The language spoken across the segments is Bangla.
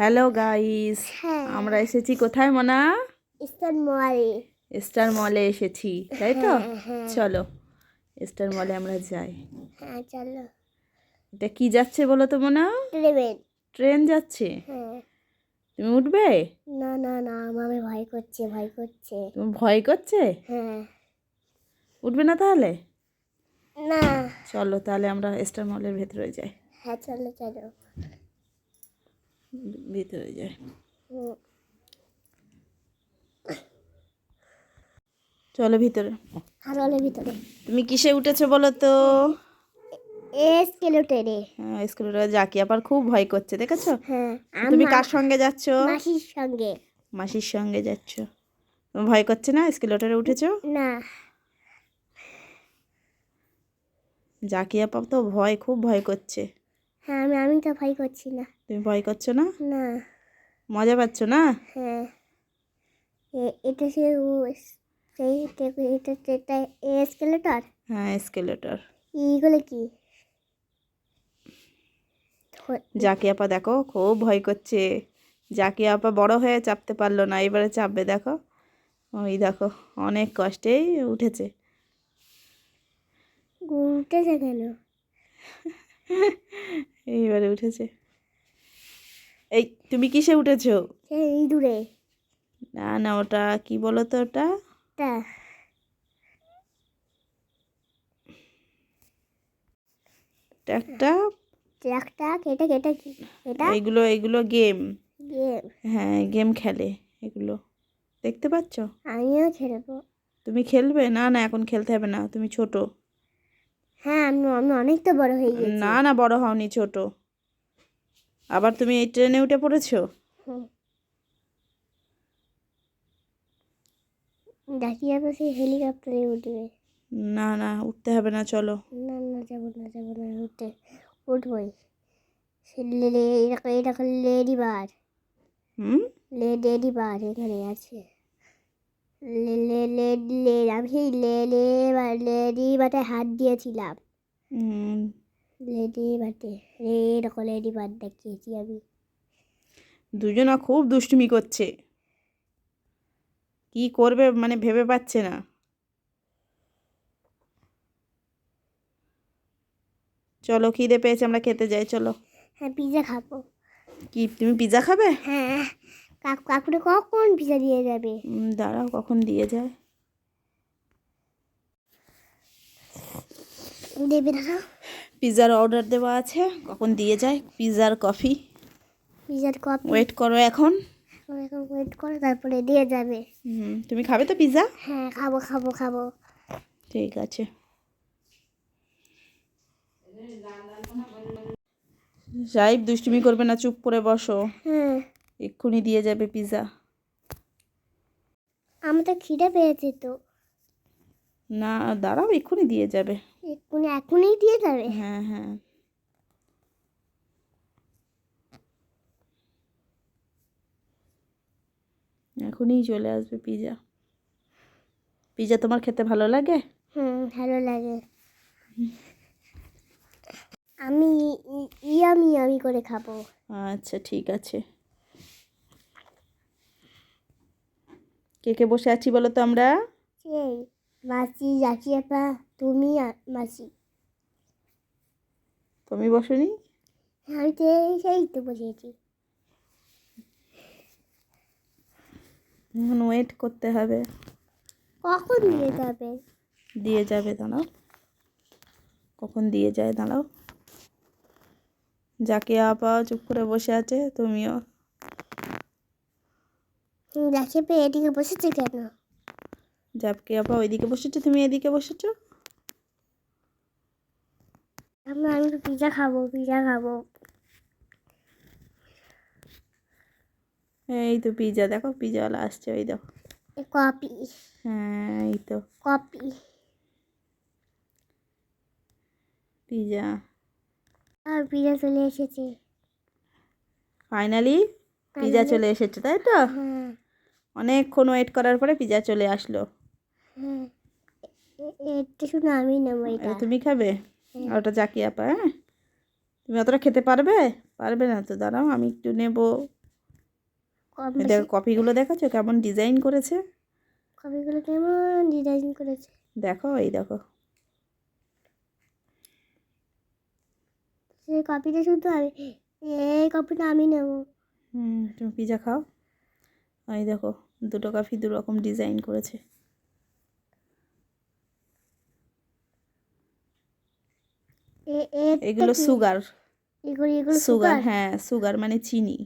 হ্যালো গাইস আমরা এসেছি কোথায় মনা? স্টার মলে। স্টার মলে এসেছি তাই তো? হ্যাঁ, হ্যাঁ। চলো স্টার মলে আমরা যাই। হ্যাঁ চলো। এটা কি যাচ্ছে বলো তো মনা? ট্রেন। ট্রেন যাচ্ছে? হ্যাঁ। তুমি উঠবে? না না না আমার ভয় করছে ভয় করছে। তুমি ভয় করছে? হ্যাঁ। উঠবে না তাহলে? না। চলো তাহলে আমরা স্টার মলের ভেতরে যাই। হ্যাঁ চলো চলো। ভিতরে হুম, চলো ভিতরে। হারলের ভিতরে। তুমি কিসে উঠেছো বলো তো? এস কিলো ট্রেনে হ্যাঁ স্কুলের জাকি আবার খুব ভয় করছে দেখেছ? হ্যাঁ তুমি কার সঙ্গে যাচ্ছ? মাসির সঙ্গে। মাসির সঙ্গে যাচ্ছ। তোমার ভয় করছে না স্কেলেটারে উঠেছো? না। জাকি আপা তো ভয় খুব ভয় করছে। হ্যাঁ আমি আমি তো ভয় করছি না। তুমি ভয় করছ না? না। মজা পাচ্ছ না? হ্যাঁ। এটা সে ও- সেই এটা এটা এসকেলেটর হ্যাঁ স্কেলেটার। এইগুলো কি? জাকি আপা দেখো খুব ভয় করছে। জাকি আপা বড় হয়ে চাপতে পারল না এবারে চাপবে দেখো। ওই দেখো অনেক কষ্টেই উঠেছে। উঠেছে কেন? এইবারে উঠেছে। এই তুমি কিসে উঠেছো? সেই দূরে। না না ওটা কি বলো তো। ওটা একটা? ট্রাকটা এটা এটা কি এটা? এইগুলো এইগুলো গেম। গেম। হ্যাঁ গেম খেলে এগুলো। দেখতে পাচ্ছ? আমিও খেলব। তুমি খেলবে? না না এখন খেলতে হবে না তুমি ছোট। হ্যাঁ আমি আমি অনেক তো বড় হয়ে গেছি। না না বড় হওনি ছোট। আবার তুমি এই ট্রেনে উঠে পড়েছো। ডাকিয়ে আবার সেই হেলিকপ্টারে উঠবে। না না উঠতে হবে না চলো। না না যাব না যাব না উঠতে উঠবই। এরকম এরকম লেডি বার হুম লে লেডি বার এখানে আছে। আমি সেই লে লে বা- লেডি বাটে হাত দিয়েছিলাম। লেডি বাটে রে এরকম লেডি বার দেখিয়েছি আমি। দুজনা খুব দুষ্টুমি করছে। কি করবে মানে ভেবে পাচ্ছে না। চলো খিদে পেয়েছে আমরা খেতে যাই চলো। হ্যাঁ পিজা খাব। কি তুমি পিৎজা খাবে? হ্যাঁ। কাকু কাকুরে কখন পিজা দিয়ে যাবে? দাঁড়াও কখন দিয়ে যায়? দেবে না পিৎজার অর্ডার দেওয়া আছে কখন দিয়ে যায়? পিৎজার কফি। পিজার কফি। ওয়েট করো এখন। এখন ওয়েট করো তারপরে দিয়ে যাবে। হুম, তুমি খাবে তো পিৎজা হ্যাঁ খাব খাব খাব। ঠিক আছে। সাহেব দুষ্টুমি করবে না চুপ করে বসো। হ্যাঁ এক্ষুনি দিয়ে যাবে পিৎজা আমি তো খিদে পেয়েছে তো। না দাঁড়াও এক্ষুনি দিয়ে যাবে। এক্ষুনি এখনই দিয়ে যাবে? হ্যাঁ হ্যাঁ। এখনই চলে আসবে পিজা। পিৎজা তোমার খেতে ভালো লাগে? হুম ভালো লাগে। আমি ই- ইয়ামি ইয়ামি করে খাব। আচ্ছা ঠিক আছে। কে কে বসে আছি বলো তো আমরা? মাসি জাকি আপা তুমি আর মাসি। তুমি বসনি? আমি তো সেই তো বসেছি এখন ওয়েট করতে হবে। কখন দিয়ে যাবে? দিয়ে যাবে দাঁড়াও। কখন দিয়ে যায় দাঁড়াও। যাকে আপা চুপ করে বসে আছে তুমিও। জাকি এদিকে বসেছে কেন? জাপকে আপা ওইদিকে বসেছো তুমি এদিকে বসেছো? আমরা আমি পিজা খাব পিজা খাব। এই তো পিজা দেখো পিজাওয়ালা আসছে ওই দেখো। কপি। হ্যাঁ এই তো। কপি। পিজা। আর পিজা চলে এসেছে। ফাইনালি পিজা চলে এসেছে তাই তো? হ্যাঁ। অনেকক্ষণ ওয়েট করার পরে পিজা চলে আসলো। হ্যাঁ এটা শুধু আমি নেব এটা। এটা তুমি খাবে? আর ওটা জাকি আপা হ্যাঁ? তুমি অতটা খেতে পারবে? পারবে না তো দাঁড়াও আমি একটু নেব। দেখো কপিগুলো দেখেছ কেমন ডিজাইন করেছে? কপিগুলো কেমন ডিজাইন করেছে? দেখো এই দেখো। সেই কপিটা শুধু আমি এই কপিটা আমি নেব। হুম তুমি পিজা খাও। এই দেখো দুটো কফি দু রকম ডিজাইন করেছে। এগুলো সুগার সুগার হ্যাঁ সুগার মানে চিনি।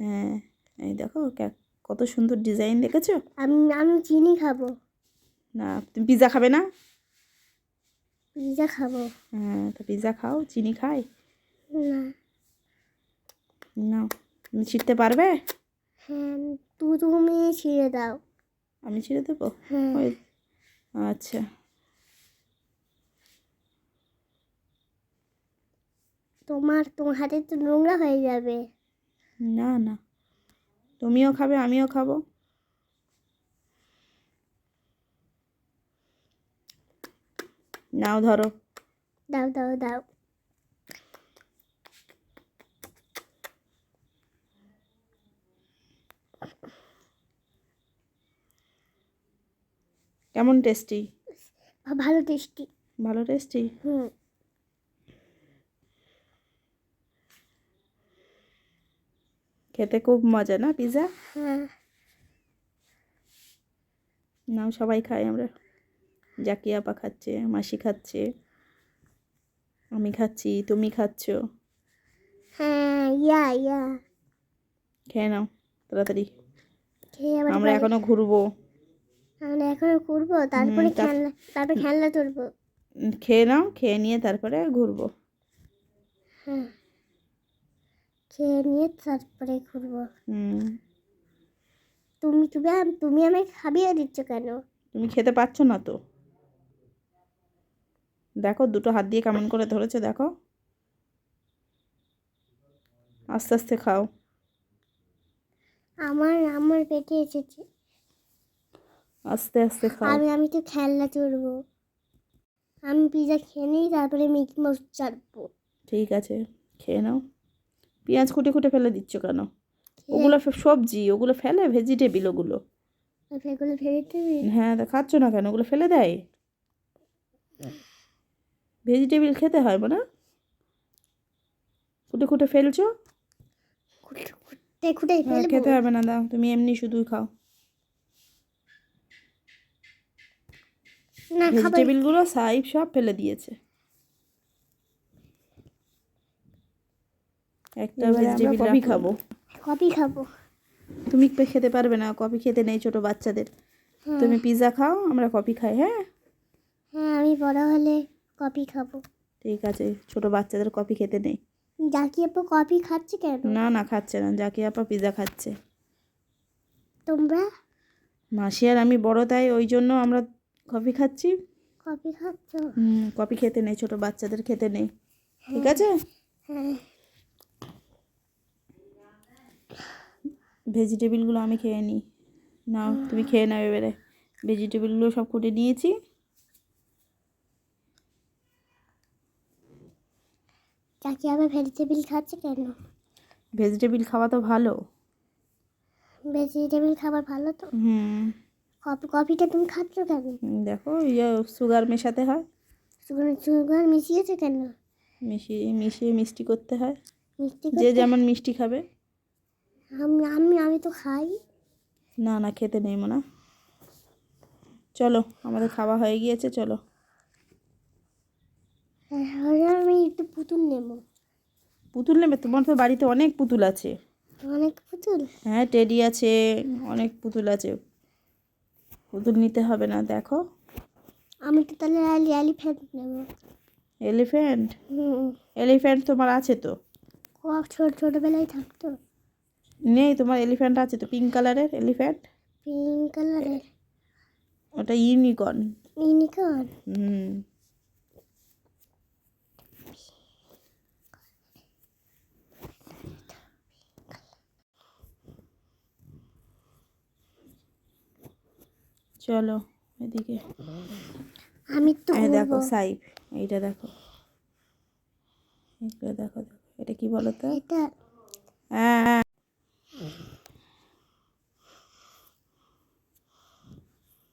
হ্যাঁ এই দেখো কত সুন্দর ডিজাইন দেখেছ? আমি আমি চিনি খাব। না তুমি পিজা খাবে না? পিৎজা খাব। হ্যাঁ তো পিজা খাও চিনি খাই। না। না তুমি ছিঁড়তে পারবে? হ্যাঁ তু তুমি ছিঁড়ে দাও। আমি ছিঁড়ে দেবো? হ্যাঁ। আচ্ছা। তোমার তোমার হাতে তো নোংরা হয়ে যাবে। না না। তুমিও খাবে আমিও খাব। নাও ধরো। দাও দাও দাও। কেমন টেস্টি ভালো টেস্টি ভালো টেস্টি হুম। খেতে খুব মজা না পিজা হ্যাঁ। নাও সবাই খাই আমরা। জাকি আপা খাচ্ছে মাসি খাচ্ছে আমি খাচ্ছি তুমি খাচ্ছ। হ্যাঁ ইয়া ইয়া। খেয়ে নাও তাড়াতাড়ি। আমরা এখনও ঘুরবো। আমরা এখন করব তারপরে খেলনা তারপরে খেলনা তুলবো। উম, খেয়ে নাও খেয়ে নিয়ে তারপরে ঘুরবো। হ্যাঁ। খেয়ে নিয়ে তারপরে ঘুরবো। হুম। তুমি তুমি আম- তুমি আমাকে খাবিয়ে দিচ্ছ কেন? তুমি খেতে পারছ না তো। দেখো দুটো হাত দিয়ে কেমন করে ধরেছে দেখো। আস্তে আস্তে খাও। আমার আমার পেটে এসেছে। আস্তে আস্তে খাও। আমি আমি তো খেলনা তুলবো আমি পিজা খেয়ে নিই তারপরে মিকি মাউস চাটবো। ঠিক আছে খেয়ে নাও। পেঁয়াজ কুটে কুটে ফেলে দিচ্ছ কেন? ওগুলো সবজি ওগুলো ফেলে ভেজিটেবিল ওগুলো? সেগুলো ফেলে দিবি হ্যাঁ তা খাচ্ছ না কেন? ওগুলো ফেলে দেয়? ভেজিটেবিল খেতে হয় না? কুটে কুটে ফেলছো? খুঁটে ফেলব। খেতে হবে না দাও। তুমি এমনি শুধুই খাও না খাবার ভেজিটেবিলগুলো সাইব সব ফেলে দিয়েছে। একটা ভেজিটেবিল কফি খাব। কফি খাব। তুমি খেতে পারবে না কফি খেতে নেই ছোট বাচ্চাদের। হ্যাঁ। তুমি পিৎজা খাও আমরা কফি খাই হ্যাঁ? হ্যাঁ আমি বড় হলে কফি খাব। ঠিক আছে ছোট বাচ্চাদের কফি খেতে নেই। জাকি আপু কফি খাচ্ছে কেন? না না খাচ্ছে না জাকি আপা পিৎজা খাচ্ছে। তোমরা? মাসি আর আমি বড় তাই ওই জন্য আমরা কফি খাচ্ছি? কফি খাচ্ছ? হুম কফি খেতে নেই ছোট বাচ্চাদের খেতে নেই। ঠিক আছে? হ্যাঁ। ভেজিটেবিলগুলো আমি খেয়ে নিই। না তুমি খেয়ে নাও এবারে। ভেজিটেবিলগুলো সব কুটে নিয়েছি। জাকি আবার ভেজিটেবিল খাচ্ছে কেন? ভেজিটেবিল খাওয়া তো ভালো। ভেজিটেবিল খাবার ভালো তো? হুম। কফিটা তুমি খাচ্ছ কেন? দেখো ইয়ে সুগার মেশাতে হয়। সুগার সুগার মিশিয়েছে কেন? মিশিয়ে মিশিয়ে মিষ্টি করতে হয়। মিষ্টি যে যেমন মিষ্টি খাবে। আমি আমি আমি তো খাই। না না খেতে নেই মনে। চলো আমাদের খাওয়া হয়ে গিয়েছে চলো। আমি একটু পুতুল নেব। পুতুল নেবে? তোমার তো বাড়িতে অনেক পুতুল আছে। অনেক পুতুল? হ্যাঁ টেডি আছে অনেক পুতুল আছে। পুতুল নিতে হবে না দেখো। আমি তো তাহলে এলিফ্যান্ট নেব। এলিফ্যান্ট? এলিফ্যান্ট তোমার আছে তো? ও ছোট ছোটবেলায় থাকতো। নেই তোমার এলিফ্যান্ট আছে তো? পিঙ্ক কালারের এলিফ্যান্ট? পিঙ্ক কালারের। ওটা ইউনিকর্ন। ইউনিকর্ন? হুম। চলো এদিকে। আমি তো দেখো সাইব এইটা দেখো। এটা দেখো এটা কি বলো তো এটা হ্যাঁ।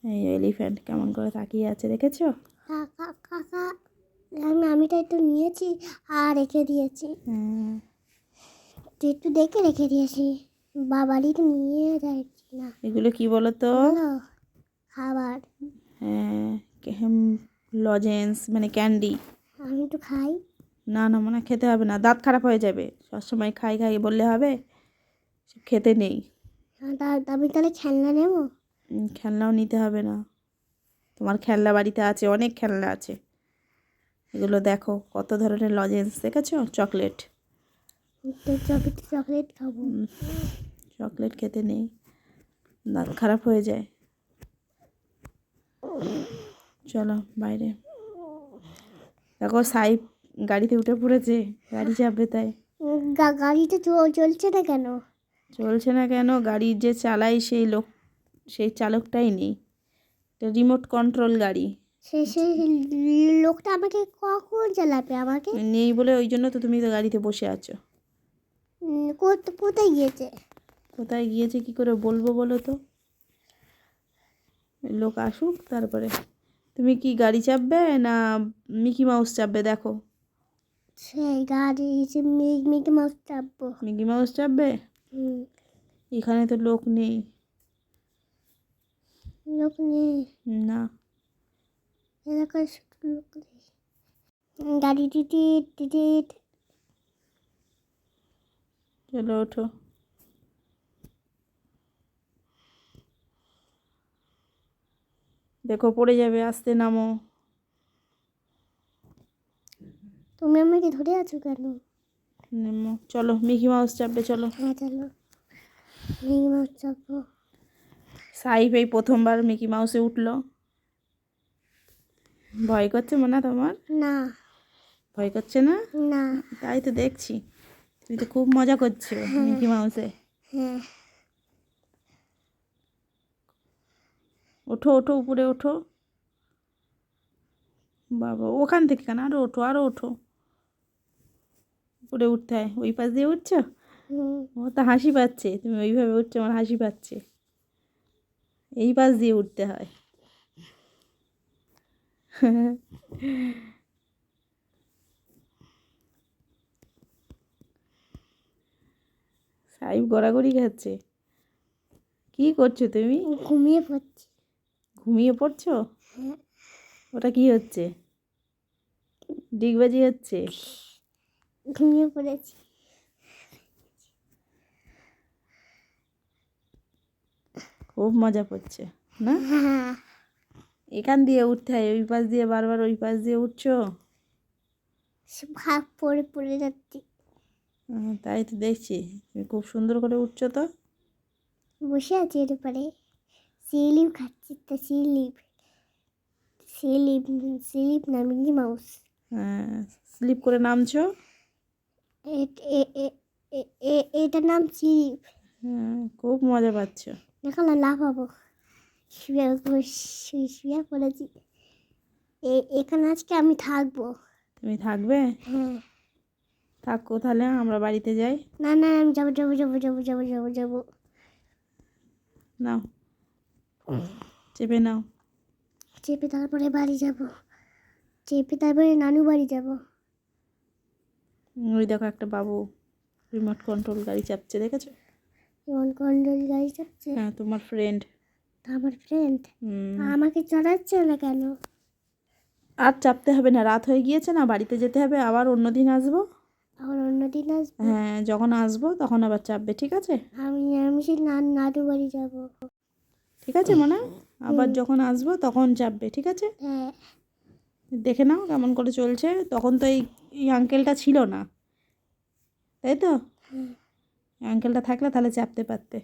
এই এলিফ্যান্ট কেমন করে তাকিয়ে আছে দেখেছ? কাকা আমিটা একটু নিয়েছি আর রেখে দিয়েছি। হ্যাঁ। একটু দেখে রেখে দিয়েছি। বাবারই তো নিয়ে যাচ্ছি না। এগুলো কি বলো। তো খাবার। হ্যাঁ লজেন্স মানে ক্যান্ডি আমি একটু খাই। না না মনে খেতে হবে না। দাঁত খারাপ হয়ে যাবে। সবসময় খাই খাই বললে হবে। খেতে নেই। আমি তাহলে খেলনা নেব? খেলনাও নিতে হবে না। তোমার খেলনা বাড়িতে আছে অনেক খেলনা আছে। এগুলো দেখো কত ধরনের লজেন্স দেখেছ? চকলেট চকলেট চকলেট খাব। চকলেট খেতে নেই। দাঁত খারাপ হয়ে যায়। চলো বাইরে। দেখো সাইপ গাড়িতে উঠে পড়েছে। গাড়ি চাপবে তাই। গাড়িটা চলছে না কেন? চলছে না কেন? গাড়ি যে চালায় সেই লোক সেই চালকটাই নেই। রিমোট কন্ট্রোল গাড়ি। সে সেই লোকটা আমাকে কখন চালাবে আমাকে? নেই বলে ওই জন্য তো তুমি তো গাড়িতে বসে আছো। কোথায় গিয়েছে? কোথায় গিয়েছে কি করে বলব বলো তো? লোক আসুক তারপরে। তুমি কি গাড়ি চাপবে না মিকি মাউস চাপবে দেখো। সেই গাড়ি মিকি মাউস চাপবো। মিকি মাউস চাপবে? এখানে তো লোক নেই। লোক নেই? না। এলাকায় লোক নেই। গাড়ি টিটিট টিটিট। চলো ওঠো। দেখো পড়ে যাবে আস্তে নামো। তুমি আমাকে ধরে আছো কেন? নেমো। চলো মিকি মাউস চাপবে চলো। হ্যাঁ চলো। মিকি মাউস চাপবো। সাইফ এই প্রথমবার মিকি মাউসে উঠল। ভয় করছে মনে তোমার? না। ভয় করছে না? না। তাই তো দেখছি। তুমি তো খুব মজা করছ মিকি মাউসে। হ্যাঁ। ওঠো ওঠো উপরে ওঠো। বাবা ওখান থেকে কেন? আরও ওঠো আরও ওঠো। উপরে উঠতে হয়। ওই পাশ দিয়ে উঠছো? ও তো হাসি পাচ্ছে। তুমি ওইভাবে উঠছো আমার হাসি পাচ্ছে। এই পাশ দিয়ে উঠতে হয়। সাইব গড়াগড়ি খাচ্ছে। কি করছ তুমি? ঘুমিয়ে পড়ছি। ঘুমিয়ে পড়ছো? ওটা কি হচ্ছে? ডিগবাজি হচ্ছে? ঘুমিয়ে পড়েছি। খুব মজা পড়ছে না? এখান দিয়ে উঠতে হয় ওই পাশ দিয়ে বারবার ওই পাশ দিয়ে উঠছো? ভাগ পড়ে পড়ে যাচ্ছি। তাই তো দেখছি। তুমি খুব সুন্দর করে উঠছো তো। বসে আছি এর উপরে। সিলিপ খাচ্ছি তো সিলিপ সিলিপ সিলিপ না মিকি মাউস হ্যাঁ স্লিপ করে নামছো এ- এ- এ- এ- এ- এটার নাম সিলিপ হ্যাঁ খুব মজা পাচ্ছ দেখো না লাফাবো শুয়ে পড়েছি এখানে আজকে আমি থাকব তুমি থাকবে হ্যাঁ থাকো তাহলে আমরা বাড়িতে যাই না না আমি যাব যাব যাব যাব যাব যাব যাব নাও চেপে নাও। চেপে তারপরে বাড়ি যাব। চেপে তারপরে নানু বাড়ি যাব। ওই দেখো একটা বাবু রিমোট কন্ট্রোল গাড়ি চাপছে দেখেছ? যেমন কন্ডল গাড়ি চাপছে? হ্যাঁ তোমার ফ্রেন্ড তা আমার ফ্রেন্ড আমাকে চড়াচ্ছে না কেন? আর চাপতে হবে না রাত হয়ে গিয়েছে না বাড়িতে যেতে হবে আবার অন্য দিন আসব। আবার অন্যদিন আসব? হ্যাঁ যখন আসব তখন আবার চাপবে ঠিক আছে? আমি আমি সেই নানু বাড়ি যাব। ঠিক আছে মনে? আবার যখন আসব তখন চাপবে ঠিক আছে? হ্যাঁ। দেখে নাও কেমন করে চলছে। তখন তো এই আঙ্কেলটা ছিল না তাই তো? আঙ্কেলটা থাকলে তাহলে চাপতে পারতে।